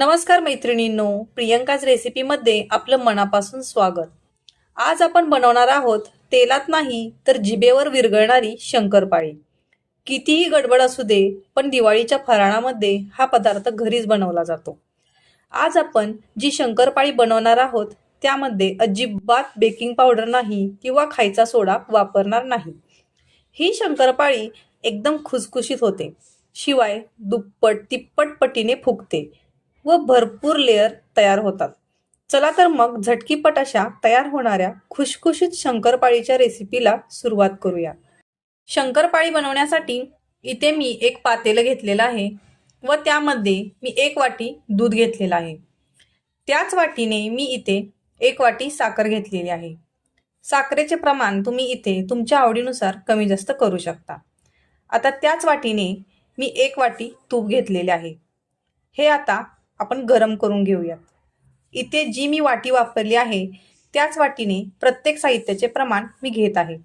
नमस्कार मैत्रिणींनो प्रियंकाच रेसिपीमध्ये आपलं मनापासून स्वागत. आज आपण बनवणार आहोत तेलात नाही तर जिभेवर विरघळणारी शंकरपाळी. कितीही गडबड असू दे पण दिवाळीच्या फराळामध्ये हा पदार्थ घरीच बनवला जातो. आज आपण जी शंकरपाळी बनवणार आहोत त्यामध्ये अजिबात बेकिंग पावडर नाही किंवा खायचा सोडा वापरणार नाही. ही शंकरपाळी एकदम खुसखुशीत होते. शिवाय दुप्पट तिप्पट पटीने फुगते. व भरपूर लेअर तयार होतात. चला तर मग झटकीपट अशा तयार होणाऱ्या खुशखुशीत शंकरपाळीच्या रेसिपीला सुरुवात करूया. शंकरपाळी बनवण्यासाठी इथे मी एक पातेलं घेतलेलं आहे व त्यामध्ये मी एक वाटी दूध घेतलेलं आहे. त्याच वाटीने मी इथे एक वाटी साखर घेतलेली आहे. साखरेचे प्रमाण तुम्ही इथे तुमच्या आवडीनुसार कमी जास्त करू शकता. आता त्याच वाटीने मी एक वाटी तूप घेतलेले आहे. हे आता आपण गरम करून घेऊयात. इथे जी मी वाटी वापरली आहे त्याच वाटीने प्रत्येक साहित्याचे प्रमाण मी घेत आहे.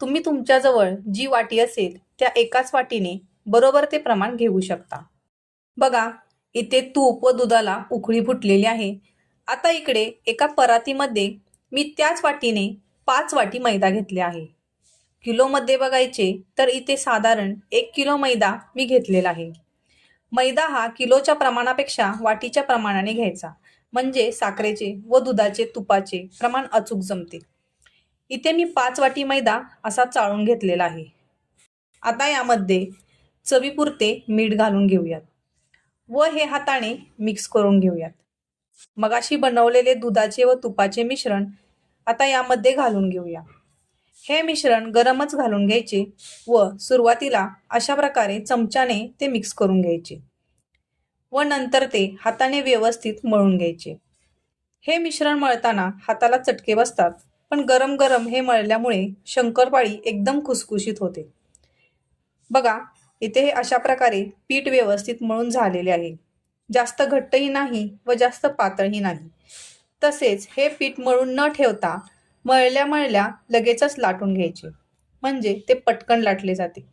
तुम्ही तुमच्याजवळ जी वाटी असेल त्या एकाच वाटीने बरोबर ते प्रमाण घेऊ शकता. बघा इथे तूप व दुधाला उकळी फुटलेली आहे. आता इकडे एका परातीमध्ये मी त्याच वाटीने पाच वाटी मैदा घेतले आहे. किलोमध्ये बघायचे तर इथे साधारण एक किलो मैदा मी घेतलेला आहे. मैदा हा किलोच्या प्रमाणापेक्षा वाटीच्या प्रमाणाने घ्यायचा. म्हणजे साखरेचे व दुधाचे तुपाचे प्रमाण अचूक जमते. इथे मी पाच वाटी मैदा असा चाळून घेतलेला आहे. आता यामध्ये चवीपुरते मीठ घालून घेऊयात. व हे हाताने मिक्स करून घेऊयात. मगाशी बनवलेले दुधाचे व तुपाचे मिश्रण आता यामध्ये घालून घेऊया. हे मिश्रण गरमच घालून घ्यायचे व सुरुवातीला अशा प्रकारे चमच्याने ते मिक्स करून घ्यायचे. व नंतर ते हाताने व्यवस्थित मळून घ्यायचे. हे मिश्रण मळताना हाताला चटके बसतात पण गरम गरम हे मळल्यामुळे शंकरपाळी एकदम खुसखुशीत होते. बघा इथे हे अशा प्रकारे पीठ व्यवस्थित मळून झालेले आहे. जास्त घट्टही नाही व जास्त पातळही नाही. तसेच हे पीठ मळून न ठेवता मळल्या मळल्या लगेचच लाटून घ्यायचे. म्हणजे ते पटकन लाटले जाते.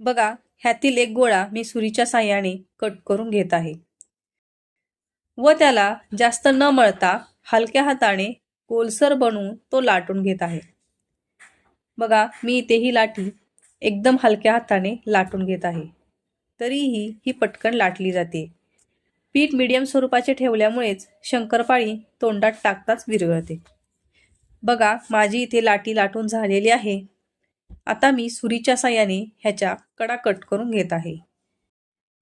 बघा ह्यातील एक गोळा मी सुरीच्या साह्याने कट करून घेत आहे. व त्याला जास्त न मळता हलक्या हाताने गोलसर बनवून तो लाटून घेत आहे. बघा मी इथे ही लाटी एकदम हलक्या हाताने लाटून घेत आहे. तरीही ही पटकन लाटली जाते. पीठ मिडियम स्वरूपाचे ठेवल्यामुळेच शंकरपाळी तोंडात टाकताच विरघळते. बघा माझी इथे लाटी लाटून झालेली आहे. आता मी सुरीच्या साह्याने ह्याच्या कडा कट करून घेत आहे.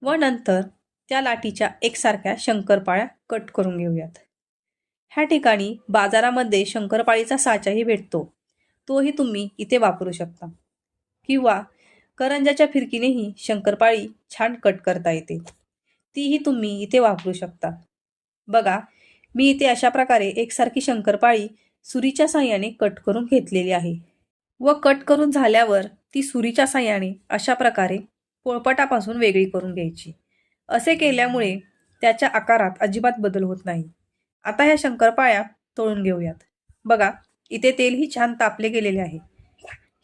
व नंतर त्या लाटीच्या एकसारख्या शंकरपाळ्या कट करून घेऊयात. ह्या ठिकाणी बाजारामध्ये शंकरपाळीचा साचाही भेटतो. तोही तुम्ही इथे वापरू शकता. किंवा करंजाच्या फिरकीनेही शंकरपाळी छान कट करता येते. तीही तुम्ही इथे वापरू शकता. बघा मी इथे अशा प्रकारे एकसारखी शंकरपाळी सुरीच्या साह्याने कट करून घेतलेली आहे. व कट करून झाल्यावर ती सुरीच्या साह्याने अशा प्रकारे पोळपटापासून वेगळी करून घ्यायची. असे केल्यामुळे त्याच्या आकारात अजिबात बदल होत नाही. आता ह्या शंकरपाळ्या तळून घेऊयात. बघा इथे तेलही छान तापले गेलेले आहे.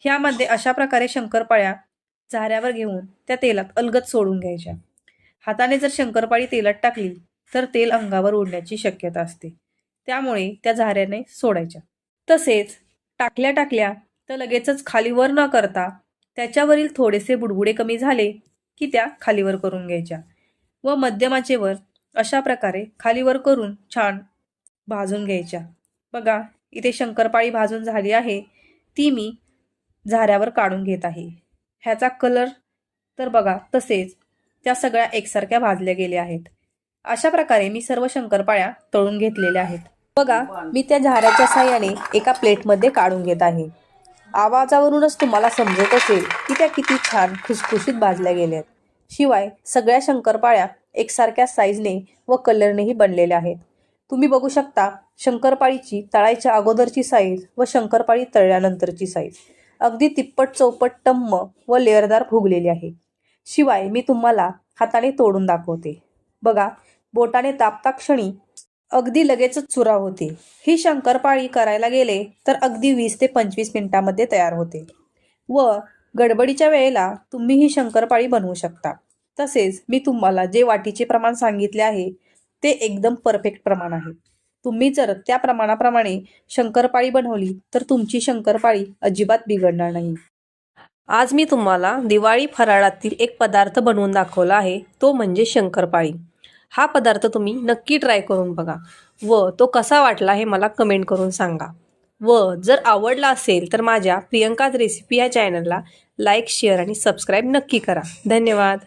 ह्यामध्ये अशा प्रकारे शंकरपाळ्या झाऱ्यावर घेऊन त्या तेलात अलगत सोडून घ्यायच्या. हाताने जर शंकरपाळी तेलात टाकली तर तेल अंगावर उडण्याची शक्यता असते. त्यामुळे त्या झाऱ्याने सोडायच्या. तसेच टाकल्या टाकल्या तर लगेचच खालीवर न करता त्याच्यावरील थोडेसे बुडबुडे कमी झाले की त्या खालीवर करून घ्यायच्या व मध्यमाचेवर अशा प्रकारे खालीवर करून छान भाजून घ्यायच्या. बघा इथे शंकरपाळी भाजून झाली आहे ती मी झाऱ्यावर काढून घेत आहे. ह्याचा कलर तर बघा तसेच त्या सगळ्या एकसारख्या भाजल्या गेल्या आहेत. अशा प्रकारे मी सर्व शंकरपाळ्या तळून घेतलेल्या आहेत. बघा मी त्या झाऱ्याच्या साह्याने एका प्लेटमध्ये काढून घेत आहे. आवाजावरूनच तुम्हाला समजत असेल की त्या किती छान खुसखुशीत भाजल्या गेल्या आहेत शिवाय सगळ्या शंकरपाळ्या एकसारख्या साईजने व कलरनेही बनलेल्या आहेत. तुम्ही बघू शकता शंकरपाळीची तळायच्या अगोदरची साईज व शंकरपाळी तळल्यानंतरची साईज अगदी तिप्पट चौपट टम्म व लेअरदार फुगलेली आहे. शिवाय मी तुम्हाला हाताने तोडून दाखवते. बघा बोटाने तापता क्षणी अगदी लगेचच चुरा होते. ही शंकरपाळी करायला गेले तर अगदी वीस ते पंचवीस मिनिटामध्ये तयार होते. व गडबडीच्या वेळेला तुम्ही ही शंकरपाळी बनवू शकता. तसेच मी तुम्हाला जे वाटीचे प्रमाण सांगितले आहे ते एकदम परफेक्ट प्रमाण आहे. तुम्ही जर त्या प्रमाणाप्रमाणे शंकरपाळी बनवली तर तुमची शंकरपाळी अजिबात बिघडणार नाही. आज मी तुम्हाला दिवाळी फराळातील एक पदार्थ बनवून दाखवला आहे तो म्हणजे शंकरपाळी. हा पदार्थ तुम्ही नक्की ट्राय करून बघा. व तो कसा वाटला हे मला कमेंट करून सांगा. व जर आवडला असेल तर माझ्या प्रियंकाज रेसिपी या चॅनलला लाईक शेअर आणि सबस्क्राईब नक्की करा. धन्यवाद.